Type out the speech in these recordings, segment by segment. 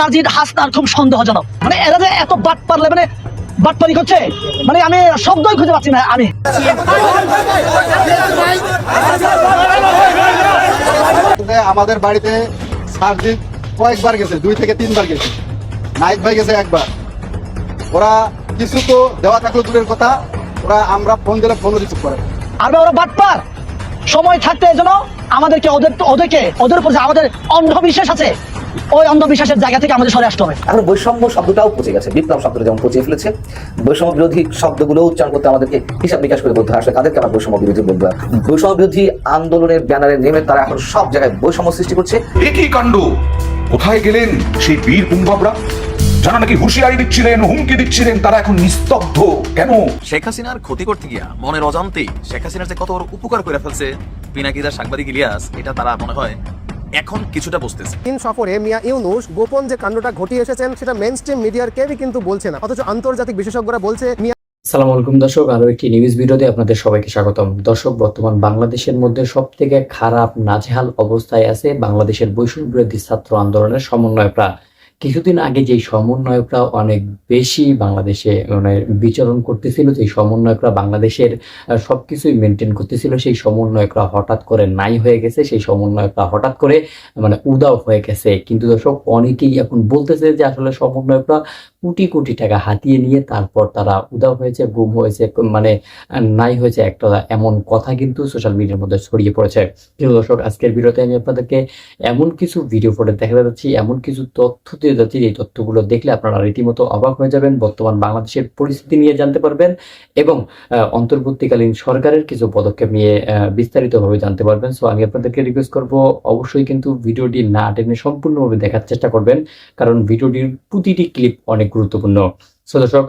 সাজিদ হাসনার খুব সন্দেহজনক। মানে এরা যে এত বাট পারলে মানে বাটপারি করছে? মানে আমি শব্দই খুঁজে পাচ্ছি না আমি। আমাদের বাড়িতে সার্জিৎ কয়েকবার গেছে দুই থেকে তিনবার গেছে। নাইক ভাই গেছে একবার। ওরা কিছু তো দেওয়া থাকল দূরের কথা ওরা আমরা ফোন দিলে ফোন রিসিভ করে। আর ওরা বাটপার সময় থাকতে যেন আমাদেরকে ওদের ওদেরকে ওদের উপর আমাদের অন্ধবিশ্বাস আছে ওই অন্ধবিশ্বাসের জায়গা থেকে আমাদের সরে আসতে হবে। এখন বৈষম্য শব্দটাও পচে গেছে। বিপ্লব শব্দটা যেমন পচিয়ে ফেলেছে বৈষম্য বিরোধী শব্দগুলো উচ্চারণ করতে আমাদেরকে হিসাব নিকাশ করে বলতে হয়। আসলে তাদেরকে আমরা বৈষম্য বিরোধী বলব বৈষম্য বিরোধী আন্দোলনের ব্যানারে নেমে তারা এখন সব জায়গায় বৈষম্য সৃষ্টি করছে। একই কাণ্ড? কোথায় গেলেন সেই বীর পুঙ্গবরা যারা নাকি হুঁশিয়ারি দিচ্ছিলেন হুমকি দিচ্ছিলেন তারা এখন নিস্তব্ধ। কেন? শেখ হাসিনার ক্ষতি করতে গিয়া মনের অজান্তেই শেখ হাসিনার যে কত বড় উপকার করে ফেলছে পিনাকিদার সাংবাদিক ইলিয়াস এটা তারা মনে হয় এখন কিছুটা বুঝতেছে। চীন সফরে মিয়া ইউনুস গোপন যে কাণ্ডটা ঘটিয়ে এসেছেন সেটা মেন স্ট্রিম মিডিয়ার কেউই কিন্তু বলছে না। অথচ আন্তর্জাতিক বিশেষজ্ঞরা বলছে মিয়া সালাম আলাইকুম দর্শক আরও একটি নিউজ ভিডিওতে আপনাদের সবাইকে স্বাগতম। দর্শক বর্তমান বাংলাদেশের মধ্যে সব থেকে খারাপ নাজেহাল অবস্থায় আছে বাংলাদেশের বৈষম্য বিরোধী ছাত্র আন্দোলনের সমন্বয়করা। কিছুদিন আগে যে সমন্বয়করা অনেক বেশি বাংলাদেশে মানে বিচরণ করতেছিল যে সমন্বয়করা বাংলাদেশের সব কিছুই মেনটেন করতেছিল, সেই সমন্বয়করা হঠাৎ করে নাই হয়ে গেছে, সেই সমন্বয়করা হঠাৎ করে মানে উদাও হয়ে গেছে। কিন্তু দর্শক, অনেকেই এখন বলতেছে যে আসলে সমন্বয়করা কোটি কোটি টাকা হাতিয়ে নিয়ে তারপর তারা উদাও হয়েছে, গুম হয়েছে মানে নাই হয়েছে একটা এমন কথা কিন্তু সোশ্যাল মিডিয়ার মধ্যে ছড়িয়ে পড়েছে। প্রিয় দর্শক, আজকের ভিডিওতে আমি আপনাদেরকে এমন কিছু ভিডিও ফুটেজ দেখাতে যাচ্ছি, এমন কিছু তথ্য দিয়ে যাচ্ছি, এই তথ্যগুলো দেখলে আপনারা রীতিমতো অবাক হয়ে যাবেন, বর্তমান বাংলাদেশের পরিস্থিতি নিয়ে জানতে পারবেন এবং অন্তর্বর্তীকালীন সরকারের কিছু পদক্ষেপ নিয়ে বিস্তারিতভাবে জানতে পারবেন। সো আমি আপনাদেরকে রিকোয়েস্ট করব, অবশ্যই কিন্তু ভিডিওটি না টেনে সম্পূর্ণভাবে দেখার চেষ্টা করবেন, কারণ ভিডিওটির প্রতিটি ক্লিপ অনেক গুরুত্বপূর্ণ। সো দর্শক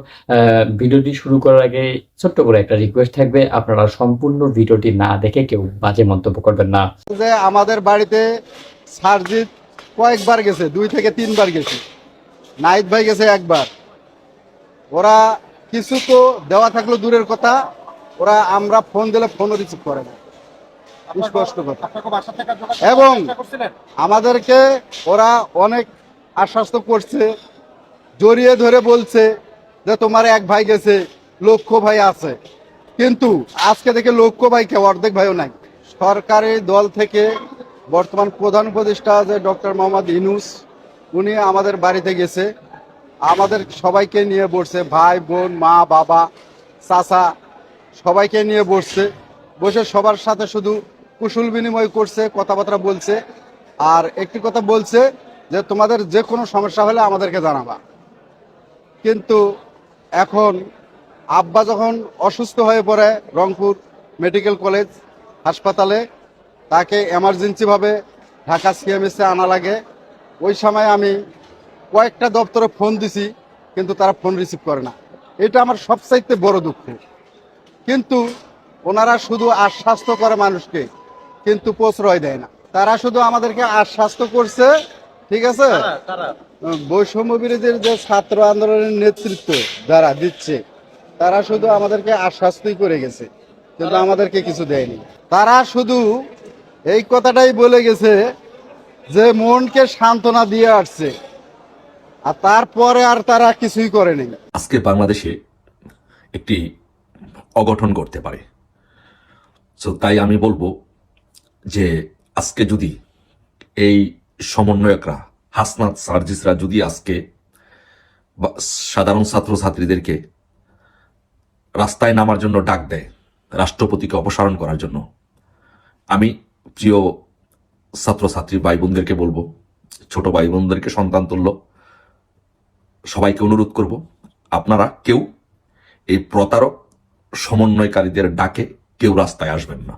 ভিডিওটি শুরু করার আগে ছোট্ট করে একটা রিকোয়েস্ট থাকবে আপনারা সম্পূর্ণ ভিডিওটি না দেখে কেউ বাজে মন্তব্য করবেন না। যে আমাদের বাড়িতে সার্জিৎ কয়েকবার গেছে দুই থেকে তিনবার গেছে। নাইক ভাই গেছে একবার। ওরা কিছু তো দেওয়া থাকল দূরের কথা ওরা আমরা ফোন দিলে ফোনও রিসিভ করে না। স্পষ্ট কথা। এবং আমাদেরকে ওরা অনেক আশ্বস্ত করছে জড়িয়ে ধরে বলছে যে তোমার এক ভাই গেছে, লক্ষ্য ভাই আছে। কিন্তু আজকে থেকে লক্ষ্য ভাই কেউ অর্ধেক ভাইও নাই। সরকারি দল থেকে বর্তমান প্রধান উপদেষ্টা যে ডক্টর মোহাম্মদ ইনুস উনি আমাদের বাড়িতে গেছে। আমাদের সবাইকে নিয়ে বসছে, ভাই, বোন, মা, বাবা, চাচা, সবাইকে নিয়ে বসছে। বসে সবার সাথে শুধু কুশল বিনিময় করছে, কথাবার্তা বলছে। আর একটি কথা বলছে যে, তোমাদের যে কোনো সমস্যা হলে আমাদেরকে জানাবা। কিন্তু এখন আব্বা যখন অসুস্থ হয়ে পড়ে রংপুর মেডিকেল কলেজ হাসপাতালে, তাকে এমার্জেন্সিভাবে ঢাকা সিএমএসে আনা লাগে। ওই সময় আমি কয়েকটা দপ্তরে ফোন দিছি, কিন্তু তারা ফোন রিসিভ করে না। এটা আমার সবচাইতে বড় দুঃখ। কিন্তু ওনারা শুধু আশ্বাস্ত করে মানুষকে, কিন্তু প্রশ্রয় দেয় না। তারা শুধু আমাদেরকে আশ্বাস্ত করছে ঠিক আছে? বৈষম্য বিরোধীর যে ছাত্র আন্দোলনের নেতৃত্ব যারা দিচ্ছে তারা শুধু আমাদেরকে আশ্বাস্তই করে গেছে কিন্তু আমাদেরকে কিছু দেয়নি। তারা শুধু এই কথাটাই বলে গেছে যে মনকে সান্ত্বনা দিয়ে আসছে আর তারপরে আর তারা কিছুই করেনি আজকে বাংলাদেশে একটি অগঠন করতে পারে। সো তাই আমি বলব যে আজকে যদি এই সমন্বয়করা, হাসনাত সার্জিসরা যদি আজকে সাধারণ ছাত্রছাত্রীদেরকে রাস্তায় নামার জন্য ডাক দেয়, রাষ্ট্রপতিকে অপসারণ করার জন্য, আমি প্রিয় ছাত্রছাত্রী ভাই বোনদেরকে বলব, ছোট ভাই বোনদেরকে সন্তান তুল্য, সবাইকে অনুরোধ করব, আপনারা কেউ এই প্রতারক সমন্বয়কারীদের ডাকে কেউ রাস্তায় আসবেন না।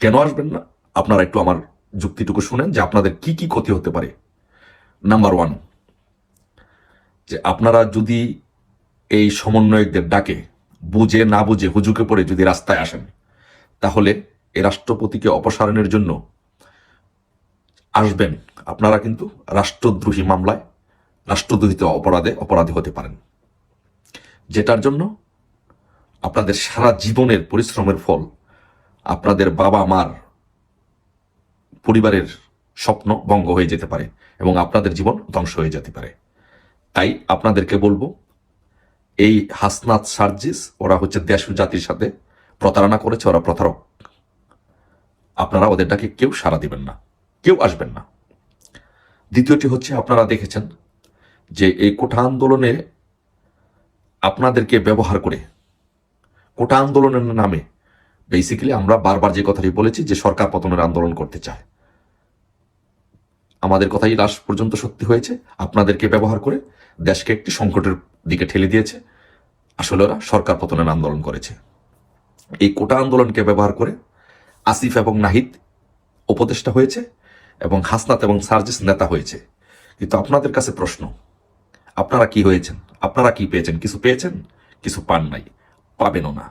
কেন আসবেন না? আপনারা একটু আমার যুক্তিটুকু শুনেন যে আপনাদের কি কি ক্ষতি হতে পারে। নাম্বার ওয়ান যে আপনারা যদি এই সমন্বয়কদের ডাকে, বুঝে না বুঝে হুজুকে পড়ে যদি রাস্তায় আসেন, তাহলে এ রাষ্ট্রপতিকে অপসারণের জন্য আসবেন আপনারা কিন্তু রাষ্ট্রদ্রোহী মামলায়, রাষ্ট্রদ্রোহিত অপরাধে অপরাধী হতে পারেন। যেটার জন্য আপনাদের সারা জীবনের পরিশ্রমের ফল, আপনাদের বাবা মার পরিবারের স্বপ্ন ভঙ্গ হয়ে যেতে পারে এবং আপনাদের জীবন ধ্বংস হয়ে যেতে পারে। তাই আপনাদেরকে বলব, এই হাসনাত সার্জিস, ওরা হচ্ছে দেশ জাতির সাথে প্রতারণা করেছে, ওরা প্রতারক। আপনারা ওদের ডাকে কেউ সাড়া দিবেন না, কেউ আসবেন না। দ্বিতীয়টি হচ্ছে, আপনারা দেখেছেন যে এই কোটা আন্দোলনে আপনাদেরকে ব্যবহার করে কোটা আন্দোলনের নামে বেসিক্যালি আমরা বারবার যে কথাটি বলেছি যে সরকার পতনের আন্দোলন করতে চায়। আমাদের কথাই লাস্ট পর্যন্ত সত্যি হয়েছে, আপনাদেরকে ব্যবহার করে দেশকে একটি সংকটের দিকে ঠেলে দিয়েছে। আসলে ওরা সরকার পতনের আন্দোলন করেছে। এই কোটা আন্দোলনকে ব্যবহার করে আসিফ এবং নাহিদ উপদেষ্টা হয়েছে এবং হাসনাত এবং সার্জিস নেতা হয়েছে। কিন্তু আপনাদের কাছে প্রশ্ন, আপনারা কি হয়েছেন? আপনারা কি পেয়েছেন? কিছু পেয়েছেন? কিছু পান নাই? পাবেনও না।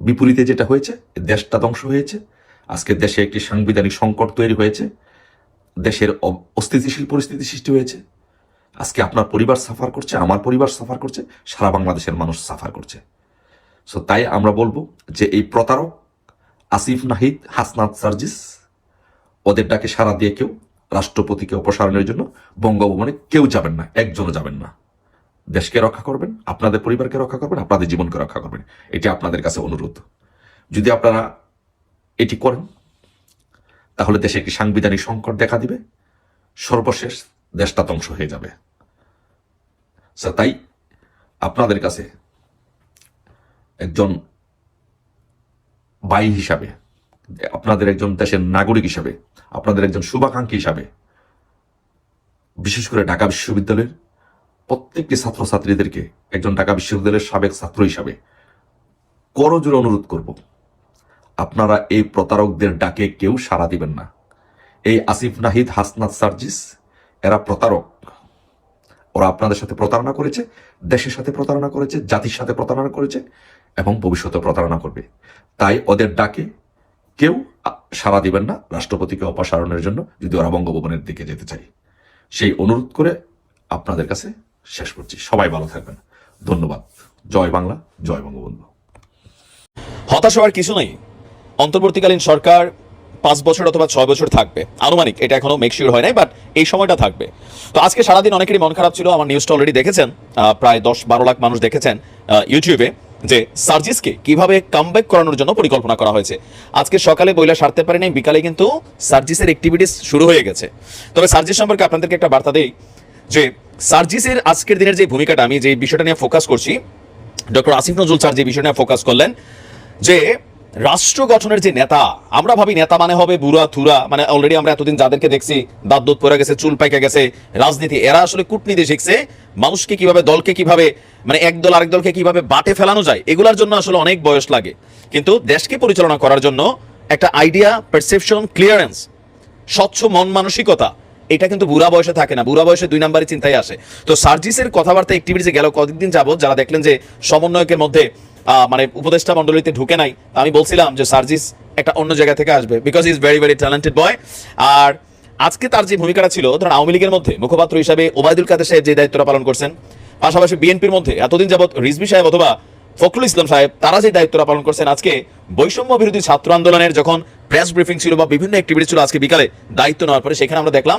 বিপরীতে যেটা হয়েছে, দেশটা ধ্বংস হয়েছে। আজকে দেশে একটি সাংবিধানিক সংকট তৈরি হয়েছে। দেশের অস্থিতিশীল পরিস্থিতি সৃষ্টি হয়েছে। আজকে আপনার পরিবার সাফার করছে, আমার পরিবার সাফার করছে, সারা বাংলাদেশের মানুষ সাফার করছে। সো তাই আমরা বলব যে এই প্রতারক আসিফ নাহিদ, হাসনাত সার্জিস, ওদের ডাকে সারা দিয়ে কেউ রাষ্ট্রপতিকে অপসারণের জন্য বঙ্গভবনে কেউ যাবেন না, একজনও যাবেন না। দেশকে রক্ষা করবেন, আপনাদের পরিবারকে রক্ষা করবেন, আপনাদের জীবনকে রক্ষা করবেন। এটি আপনাদের কাছে অনুরোধ। যদি আপনারা এটি করেন তাহলে দেশে একটি সাংবিধানিক সংকট দেখা দিবে? সর্বশেষ দেশটা ধ্বংস হয়ে যাবে। তাই আপনাদের কাছে একজন ভাই হিসাবে, আপনাদের একজন দেশের নাগরিক হিসাবে, আপনাদের একজন শুভাকাঙ্ক্ষী হিসাবে, বিশেষ করে ঢাকা বিশ্ববিদ্যালয়ের প্রত্যেকটি ছাত্রছাত্রীদেরকে একজন ঢাকা বিশ্ববিদ্যালয়ের সাবেক ছাত্র হিসাবে করজোরে অনুরোধ করব। আপনারা এই প্রতারকদের ডাকে কেউ সাড়া দিবেন না। এই আসিফ নাহিদ, হাসনাত সার্জিস, এরা প্রতারক। ওরা আপনাদের সাথে প্রতারণা করেছে, দেশের সাথে প্রতারণা করেছে, জাতির সাথে প্রতারণা করেছে এবং ভবিষ্যতে প্রতারণা করবে। তাই ওদের ডাকে কেউ সাড়া দিবেন না রাষ্ট্রপতিকে অপসারণের জন্য, যদি ওরা বঙ্গভবনের দিকে যেতে চাই সেই অনুরোধ করে আপনাদের কাছে শেষ করছি। সবাই ভালো থাকবেন। ধন্যবাদ। জয় বাংলা, জয় বঙ্গবন্ধু। হতাশ হওয়ার কিছু নেই। অন্তর্বর্তীকালীন সরকার পাঁচ বছর অথবা ছয় বছর থাকবে। আনুমানিক, এটা এখনও মেকশিওর হয় নাই বাট এই সময়টা থাকবে। তো আজকে সারাদিন অনেকেরই মন খারাপ ছিল, আমার নিউজটা অলরেডি দেখেছেন প্রায় দশ বারো লাখ মানুষ দেখেছেন ইউটিউবে যে সার্জিসকে কীভাবে কামব্যাক করানোর জন্য পরিকল্পনা করা হয়েছে। আজকে সকালে বইলা সারতে পারেনি বিকালে কিন্তু সার্জিসের অ্যাক্টিভিটিস শুরু হয়ে গেছে। তবে সার্জিস সম্পর্কে আপনাদেরকে একটা বার্তা দেই, যে সার্জিসের আজকের দিনের যে ভূমিকাটা, আমি যে বিষয়টা নিয়ে ফোকাস করছি ডক্টর আসিফ নজরুল স্যার যে বিষয় নিয়ে ফোকাস করলেন, যে রাষ্ট্র গঠনের যে নেতা, আমরা ভাবি নেতা মানে হবে বুড়া থুরা মানে অলরেডি আমরা এতদিন যাদেরকে দেখছি দাঁত দুধ পড়ে গেছে, চুল পাইকে গেছে, রাজনীতি, এরা আসলে কূটনীতি শিখছে, মানুষকে কীভাবে, দলকে কীভাবে মানে এক দল আরেক দলকে কীভাবে বাটে ফেলানো যায়, এগুলোর জন্য আসলে অনেক বয়স লাগে। কিন্তু দেশকে পরিচালনা করার জন্য একটা আইডিয়া পারসেপশন ক্লিয়ারেন্স স্বচ্ছ মন মানসিকতা, এটা কিন্তু বুড়া বয়সে থাকে না, বুড়া বয়সে দুই নাম্বারই চিন্তায় আসে। তো সার্জিসের কথাবার্তা অ্যাক্টিভিটিসে গেল কতদিন যাবত যারা দেখলেন যে সমন্বয়কের মধ্যে মানে উপদেষ্টা মণ্ডলীতে ঢুকে নাই। আমি বলছিলাম যে সার্জিস একটা অন্য জায়গা থেকে আসবে because is very very talented boy আর আজকে তার যে ভূমিকাটা ছিল, ধরুন আওয়ামী লীগের মধ্যে মুখপাত্র হিসাবে ওবায়দুল কাদের সাহেব যে দায়িত্বটা পালন করছেন, পাশাপাশি বিএনপির মধ্যে এতদিন যাবত রিজভি সাহেব অথবা ফখরুল ইসলাম সাহেব, তারা যে দায়িত্বটা পালন করছেন আজকে বৈষম্য বিরোধী ছাত্র আন্দোলনের যখন প্রেস ব্রিফিং ছিল বা বিভিন্ন অ্যাক্টিভিটি ছিল আজকে বিকালে দায়িত্ব নেওয়ার পরে সেখানে আমরা দেখলাম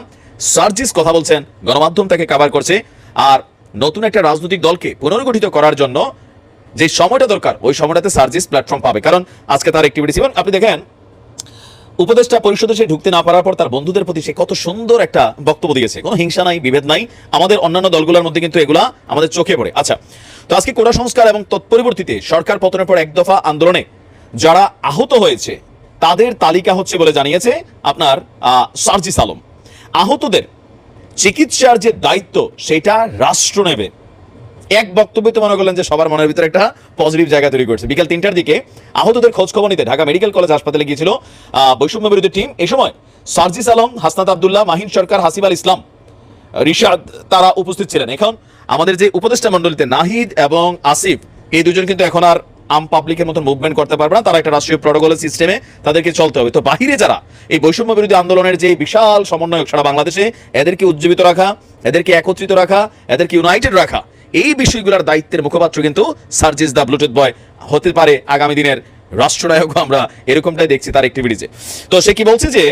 সার্জিস কথা বলছেন, গণমাধ্যম তাকে কাভার করছে। আর নতুন একটা রাজনৈতিক দলকে পুনর্গঠিত করার জন্য যে সময়টা দরকার, ওই সময়টাতে সার্জিস প্ল্যাটফর্ম পাবে। কারণ আজকে তার অ্যাক্টিভিটিস এবং আপনি দেখেন, উপদেষ্টা পরিষদে সে ঢুকতে না পারার পর তার বন্ধুদের প্রতি সে কত সুন্দর একটা বক্তব্য দিয়েছে। কোনো হিংসা নাই, বিভেদ নাই। আমাদের অন্যান্য দলগুলোর মধ্যে কিন্তু এগুলা আমাদের চোখে পড়ে। আচ্ছা তো আজকে কোটা সংস্কার এবং তৎপরিবর্তীতে সরকার পতনের পর এক দফা আন্দোলনে যারা আহত হয়েছে, তাদের তালিকা হচ্ছে বলে জানিয়েছে আপনার সার্জিস আলম। আহতদের চিকিৎসার যে দায়িত্ব, সেটা রাষ্ট্র নেবে। এক বক্তব্যে তো মনে করলেন যে সবার মনের ভিতরে একটা পজিটিভ জায়গা তৈরি করছে। বিকাল তিনটার দিকে আহতদের খোঁজ খবর নিতে ঢাকা মেডিকেল কলেজ হাসপাতালে গিয়েছিল বৈষম্য বিরোধী টিম। এই সময় সার্জিস আলম, হাসনাত আবদুল্লাহ, মাহিন সরকার, হাসিব আল ইসলাম, রিশাদ তারা উপস্থিত ছিলেন। এখন আমাদের যে উপদেষ্টা মণ্ডলীতে নাহিদ এবং আসিফ, এই দুজন কিন্তু এখন আর আম পাবলিকের মতন মুভমেন্ট করতে পারবে না। তারা একটা রাষ্ট্রীয় প্রটোকলের সিস্টেমে তাদেরকে চলতে হবে। তো বাহিরে যারা এই বৈষম্য বিরোধী আন্দোলনের যে বিশাল সমন্বয়ক সারা বাংলাদেশে, এদেরকে উজ্জীবিত রাখা, এদেরকে একত্রিত রাখা, এদেরকে ইউনাইটেড রাখা এই বিষয়গুলোর দায়িত্বের মুখপাত্র কিন্তু সার্জিস দা ব্লুটুথ বয়। হতে পারে আগামী দিনের রাষ্ট্রনায়ক আমরা এরকমটাই দেখছি তার অ্যাক্টিভিটিজে তো সে কি বলছে যে,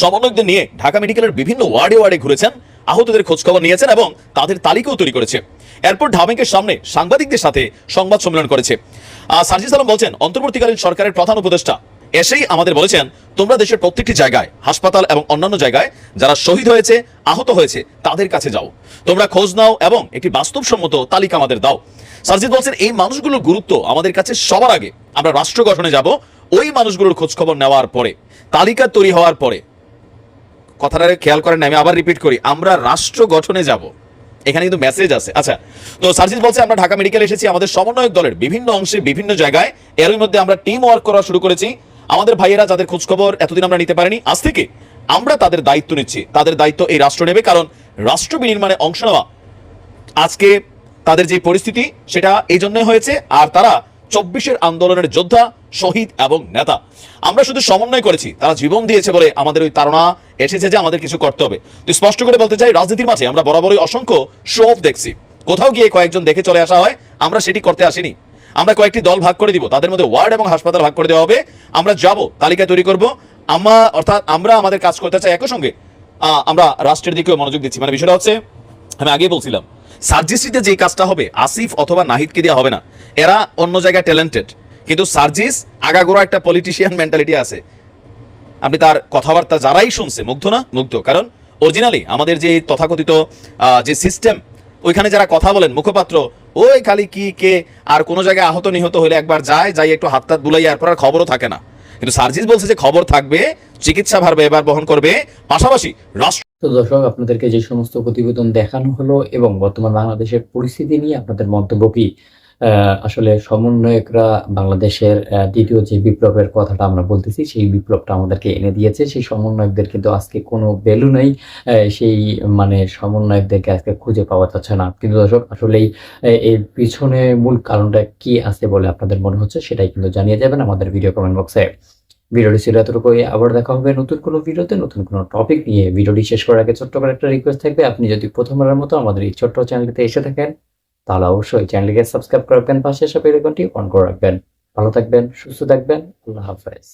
সমন্বয়কদের নিয়ে ঢাকা মেডিকেলের বিভিন্ন ওয়ার্ডে ওয়ার্ডে ঘুরেছেন, আহতদের খোঁজখবর নিয়েছেন এবং তাদের তালিকাও তৈরি করেছে। এরপর ঢামেকের সামনে সাংবাদিকদের সাথে সংবাদ সম্মেলন করেছে। সার্জিস আলম বলছেন, অন্তর্বর্তীকালীন সরকারের প্রধান উপদেষ্টা এসেই আমাদের বলেছেন, তোমরা দেশের প্রত্যেকটি জায়গায়, হাসপাতাল এবং অন্যান্য জায়গায় যারা শহীদ হয়েছে, আহত হয়েছে, তাদের কাছে যাও। তোমরা খোঁজ নাও এবং একটি বাস্তবসম্মত তালিকা আমাদের দাও। সার্জিদ বলছেন, এই মানুষগুলোর গুরুত্ব আমাদের কাছে সবার আগে। আমরা রাষ্ট্র গঠনে যাব, ওই মানুষগুলোর খোঁজ খবর নেওয়ার পরে, তালিকা তৈরি হওয়ার পরে। কথাটা খেয়াল করেন আমি আবার রিপিট করি, আমরা রাষ্ট্র গঠনে যাব। এখানে কিন্তু মেসেজ আছে। আচ্ছা তো সার্জিস বলছে, আমরা ঢাকা মেডিকেল এসেছি, আমাদের সমন্বয়ক দলের বিভিন্ন অংশে বিভিন্ন জায়গায়, এরই মধ্যে আমরা টিম ওয়ার্ক করা শুরু করেছি। আমাদের ভাইয়েরা যাদের খোঁজখবর এতদিন আমরা নিতে পারিনি, আজ থেকে আমরা তাদের দায়িত্ব নিচ্ছি। তাদের দায়িত্ব এই রাষ্ট্র নেবে, কারণ রাষ্ট্র বিনির্মাণে অংশ নেওয়া আজকে তাদের যে পরিস্থিতি, সেটা এই জন্যই হয়েছে, আর তারা চব্বিশের আন্দোলনের যোদ্ধা, শহীদ এবং নেতা। আমরা শুধু সমন্বয় করেছি, তারা জীবন দিয়েছে বলে আমাদের ওই তারা এসেছে যে আমাদের কিছু করতে হবে। তো স্পষ্ট করে বলতে চাই, রাজনীতির মাঝে আমরা বরাবরই অসংখ্য শো অফ দেখছি। কোথাও গিয়ে কয়েকজন দেখে চলে আসা হয়, আমরা সেটি করতে আসিনি। আমরা কয়েকটি দল ভাগ করে দিব। তাদের মধ্যে ওয়ার্ড এবং হাসপাতাল ভাগ করে দেওয়া হবে। আমরা যাব, তালিকা তৈরি করব। আমরা, অর্থাৎ আমরা আমাদের কাজ করতে চাই একই সঙ্গে। আমরা রাষ্ট্রের দিকেও মনোযোগ দিচ্ছি। মানে বিষয়টা হচ্ছে, আমি আগে বলছিলাম, সার্জিসিতে যে কাজটা হবে, আসিফ অথবা নাহিদকে দেওয়া হবে না। এরা অন্য জায়গায় ট্যালেন্টেড কিন্তু সার্জিস আগাগোড়া একটা পলিটিশিয়ান মেন্টালিটি আছে। আপনি তার কথাবার্তা যারাই শুনছে, মুগ্ধ না? মুগ্ধ। কারণ অরিজিনালি আমাদের যে তথাকথিত যে সিস্টেম ওইখানে যারা কথা বলেন, মুখপাত্র ওই খালি কি, কে? আর কোনো জায়গায় আহত নিহত হলে একবার যায়, যাই একটু হাত তাত বুলাই এরপর আর খবরও থাকে না। কিন্তু সার্জিস বলছে যে খবর থাকবে, চিকিৎসা ভারবে, এবার বহন করবে পাশাপাশি রাষ্ট্র দর্শক, আপনাদেরকে যে সমস্ত প্রতিবেদন দেখানো হলো এবং বর্তমান বাংলাদেশের পরিস্থিতি নিয়ে আপনাদের মন্তব্য কি? আসলে সমন্বয়করা বাংলাদেশের দ্বিতীয় যে বিপ্লবের কথাটা আমরা বলতেছি, সেই বিপ্লবটা আমাদেরকে এনে দিয়েছে। সেই সমন্বয়কদের কিন্তু আজকে কোনো ভ্যালু নেই। সেই মানে সমন্বয়কদেরকে আজকে খুঁজে পাওয়া যাচ্ছে না। কিন্তু দর্শক, আসলেই এর পিছনে মূল কারণটা কি আছে বলে আপনাদের মনে হচ্ছে, সেটাই কিন্তু জানিয়ে যাবেন আমাদের ভিডিও কমেন্ট বক্সে ভিডিওটি ছিল এতটুকুই। আবার দেখা হবে নতুন কোনো ভিডিওতে, নতুন কোনো টপিক নিয়ে। ভিডিওটি শেষ করার আগে ছোট্ট করে একটা রিকোয়েস্ট থাকবে। আপনি যদি প্রথমবারের মতো আমাদের এই ছোট্ট চ্যানেলটিতে এসে থাকেন তাহলে অবশ্যই চ্যানেলটিকে সাবস্ক্রাইব করে রাখবেন, পাশে এসে বেল অন করে রাখবেন। ভালো থাকবেন, সুস্থ থাকবেন, আল্লাহ হাফেজ।